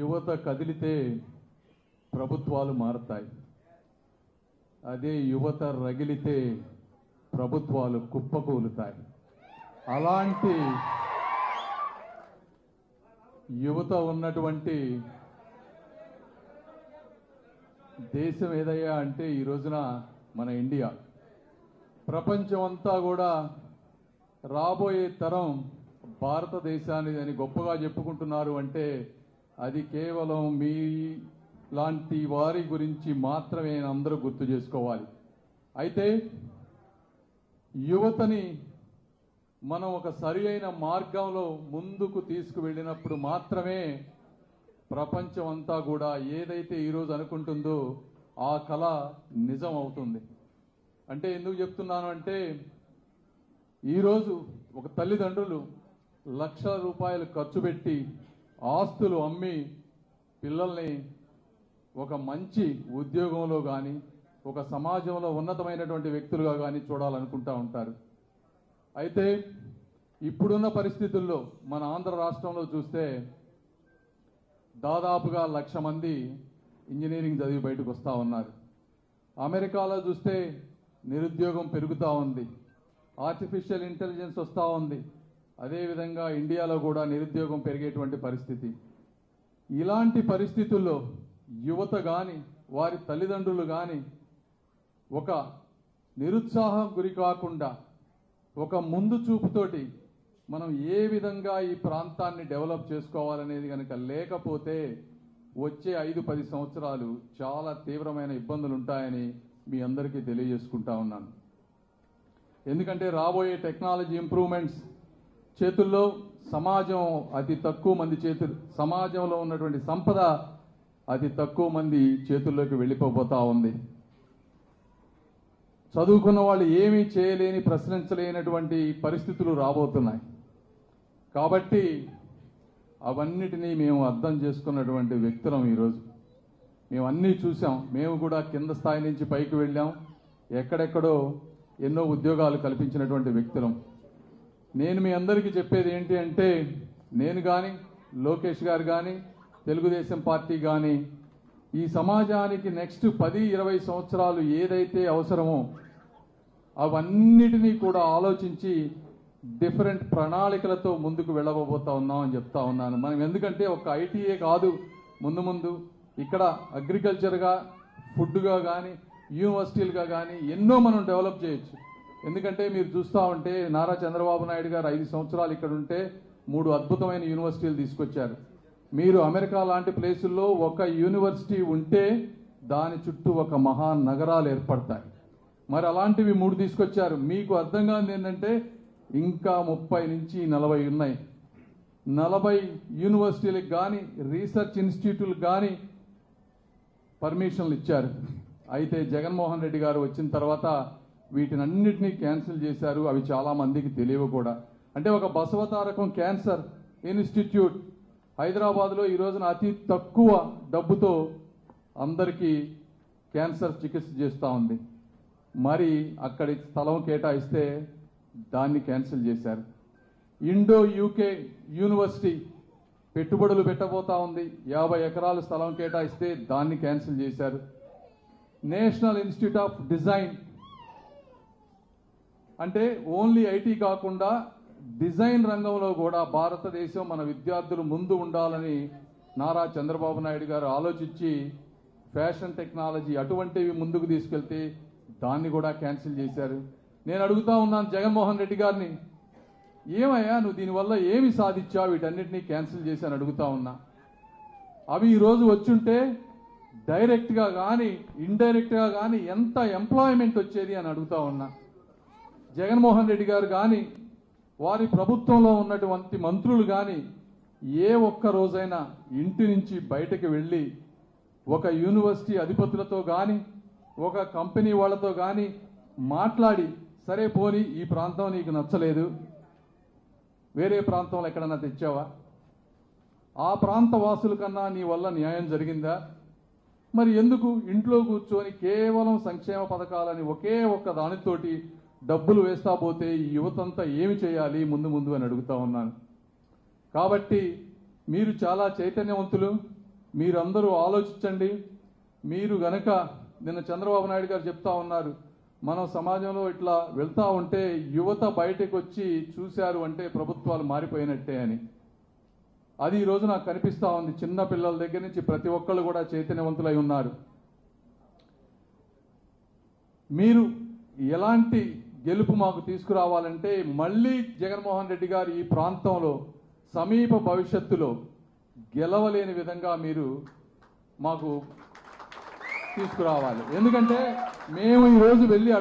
యువత కదిలితే ప్రభుత్వాలు మారతాయి. అదే యువత రగిలితే ప్రభుత్వాలు కుప్పకూలుతాయి. అలాంటి యువత ఉన్నటువంటి దేశం ఏదయ్యా అంటే ఈ రోజున మన ఇండియా. ప్రపంచం అంతా కూడా రాబోయే తరం భారతదేశాన్ని అని గొప్పగా చెప్పుకుంటున్నారు అంటే అది కేవలం మీ లాంటి వారి గురించి మాత్రమే అందరూ గుర్తు చేసుకోవాలి. అయితే యువతని మనం ఒక సరి అయిన మార్గంలో ముందుకు తీసుకువెళ్ళినప్పుడు మాత్రమే ప్రపంచం అంతా కూడా ఏదైతే ఈరోజు అనుకుంటుందో ఆ కళ నిజం అవుతుంది అంటే ఎందుకు చెప్తున్నాను అంటే ఈరోజు ఒక తల్లిదండ్రులు లక్షల రూపాయలు ఖర్చు పెట్టి ఆస్తులు అమ్మి పిల్లల్ని ఒక మంచి ఉద్యోగంలో కానీ ఒక సమాజంలో ఉన్నతమైనటువంటి వ్యక్తులుగా కానీ చూడాలనుకుంటా ఉంటారు. అయితే ఇప్పుడున్న పరిస్థితుల్లో మన ఆంధ్ర రాష్ట్రంలో చూస్తే దాదాపుగా లక్ష మంది ఇంజనీరింగ్ చదివి బయటకు వస్తూ ఉన్నారు. అమెరికాలో చూస్తే నిరుద్యోగం పెరుగుతూ ఉంది. ఆర్టిఫిషియల్ ఇంటెలిజెన్స్ వస్తూ ఉంది. అదేవిధంగా ఇండియాలో కూడా నిరుద్యోగం పెరిగేటువంటి పరిస్థితి. ఇలాంటి పరిస్థితుల్లో యువత కానీ వారి తల్లిదండ్రులు కానీ ఒక నిరుత్సాహం గురి కాకుండా ఒక ముందు చూపుతోటి మనం ఏ విధంగా ఈ ప్రాంతాన్ని డెవలప్ చేసుకోవాలనేది కనుక లేకపోతే వచ్చే ఐదు పది సంవత్సరాలు చాలా తీవ్రమైన ఇబ్బందులు ఉంటాయని మీ అందరికీ తెలియజేసుకుంటా ఉన్నాను. ఎందుకంటే రాబోయే టెక్నాలజీ ఇంప్రూవ్మెంట్స్ చేతుల్లో సమాజం అతి తక్కువ మంది చేతులు సమాజంలో ఉన్నటువంటి సంపద అతి తక్కువ మంది చేతుల్లోకి వెళ్ళిపోతా ఉంది. చదువుకున్న వాళ్ళు ఏమీ చేయలేని ప్రశ్నించలేనటువంటి పరిస్థితులు రాబోతున్నాయి. కాబట్టి అవన్నిటినీ మేము అర్థం చేసుకున్నటువంటి వ్యక్తులం ఈరోజు. మేము అన్నీ చూసాం మేము కూడా కింద స్థాయి నుంచి పైకి వెళ్ళాం. ఎక్కడెక్కడో ఎన్నో ఉద్యోగాలు కల్పించినటువంటి వ్యక్తులం. నేను మీ అందరికీ చెప్పేది ఏంటి అంటే నేను కానీ లోకేష్ గారు కానీ తెలుగుదేశం పార్టీ కానీ ఈ సమాజానికి నెక్స్ట్ పది ఇరవై సంవత్సరాలు ఏదైతే అవసరమో అవన్నిటినీ కూడా ఆలోచించి డిఫరెంట్ ప్రణాళికలతో ముందుకు వెళ్ళబోతా ఉన్నాం అని చెప్తా ఉన్నాను. మనం ఎందుకంటే ఒక ఐటీఏ కాదు. ముందు ముందు ఇక్కడ అగ్రికల్చర్గా ఫుడ్గా కానీ యూనివర్సిటీలుగా కానీ ఎన్నో మనం డెవలప్ చేయొచ్చు. ఎందుకంటే మీరు చూస్తూ ఉంటే నారా చంద్రబాబు నాయుడు గారు ఐదు సంవత్సరాలు ఇక్కడ ఉంటే మూడు అద్భుతమైన యూనివర్సిటీలు తీసుకొచ్చారు. మీరు అమెరికా లాంటి ప్లేసుల్లో ఒక యూనివర్సిటీ ఉంటే దాని చుట్టూ ఒక మహా నగరాలు ఏర్పడతాయి. మరి అలాంటివి మూడు తీసుకొచ్చారు. మీకు అర్థం కానిది ఏంటంటే ఇంకా ముప్పై నుంచి నలభై ఉన్నాయి. నలభై యూనివర్సిటీలకు కానీ రీసెర్చ్ ఇన్స్టిట్యూట్లకు కానీ పర్మిషన్లు ఇచ్చారు. అయితే జగన్మోహన్ రెడ్డి గారు వచ్చిన తర్వాత వీటినన్నిటినీ క్యాన్సిల్ చేశారు. అవి చాలా మందికి తెలియవు కూడా. అంటే ఒక బసవతారకం క్యాన్సర్ ఇన్స్టిట్యూట్ హైదరాబాద్లో ఈ రోజున అతి తక్కువ డబ్బుతో అందరికీ క్యాన్సర్ చికిత్స చేస్తూ ఉంది. మరి అక్కడి స్థలం కేటాయిస్తే దాన్ని క్యాన్సిల్ చేశారు. ఇండో యూకే యూనివర్సిటీ పెట్టుబడులు పెట్టబోతా ఉంది. యాభై ఎకరాల స్థలం కేటాయిస్తే దాన్ని క్యాన్సిల్ చేశారు. నేషనల్ ఇన్స్టిట్యూట్ ఆఫ్ డిజైన్ అంటే ఓన్లీ ఐటీ కాకుండా డిజైన్ రంగంలో కూడా భారతదేశం మన విద్యార్థులు ముందు ఉండాలని నారా చంద్రబాబు నాయుడు గారు ఆలోచించి ఫ్యాషన్ టెక్నాలజీ అటువంటివి ముందుకు తీసుకెళ్తే దాన్ని కూడా క్యాన్సిల్ చేశారు. నేను అడుగుతా ఉన్నాను జగన్మోహన్ రెడ్డి గారిని ఏమయ్యా నువ్వు దీనివల్ల ఏమి సాధించావు? వీటన్నిటినీ క్యాన్సిల్ చేసి అని అడుగుతా ఉన్నా. అవి ఈరోజు వచ్చుంటే డైరెక్ట్గా కానీ ఇండైరెక్ట్గా కానీ ఎంత ఎంప్లాయ్మెంట్ వచ్చేది అని అడుగుతా ఉన్నా. జగన్మోహన్ రెడ్డి గారు కానీ వారి ప్రభుత్వంలో ఉన్నటువంటి మంత్రులు కానీ ఏ ఒక్క రోజైనా ఇంటి నుంచి బయటకు వెళ్ళి ఒక యూనివర్సిటీ అధిపతులతో కానీ ఒక కంపెనీ వాళ్ళతో కానీ మాట్లాడి సరే పోని ఈ ప్రాంతం నీకు నచ్చలేదు వేరే ప్రాంతంలో ఎక్కడన్నా తెచ్చావా? ఆ ప్రాంత వాసుల కన్నా నీ వల్ల న్యాయం జరిగిందా? మరి ఎందుకు ఇంట్లో కూర్చొని కేవలం సంక్షేమ పథకాలని ఒకే ఒక్క దానితోటి డబ్బులు వేస్తా పోతే ఈ యువతంతా ఏమి చేయాలి? ముందు ముందు అని అడుగుతా ఉన్నాను. కాబట్టి మీరు చాలా చైతన్యవంతులు. మీరందరూ ఆలోచించండి. మీరు గనక నిన్న చంద్రబాబు నాయుడు గారు చెప్తా ఉన్నారు మనం సమాజంలో ఇట్లా వెళ్తా ఉంటే యువత బయటకు వచ్చి చూశారు అంటే ప్రభుత్వాలు మారిపోయినట్టే అని. అది ఈ నాకు కనిపిస్తూ ఉంది. చిన్న పిల్లల దగ్గర నుంచి ప్రతి ఒక్కళ్ళు కూడా చైతన్యవంతులై ఉన్నారు. మీరు ఎలాంటి గెలుపు మాకు తీసుకురావాలంటే మళ్ళీ జగన్మోహన్ రెడ్డి గారు ఈ ప్రాంతంలో సమీప భవిష్యత్తులో గెలవలేని విధంగా మీరు మాకు తీసుకురావాలి. ఎందుకంటే మేము ఈరోజు వెళ్ళి అడగ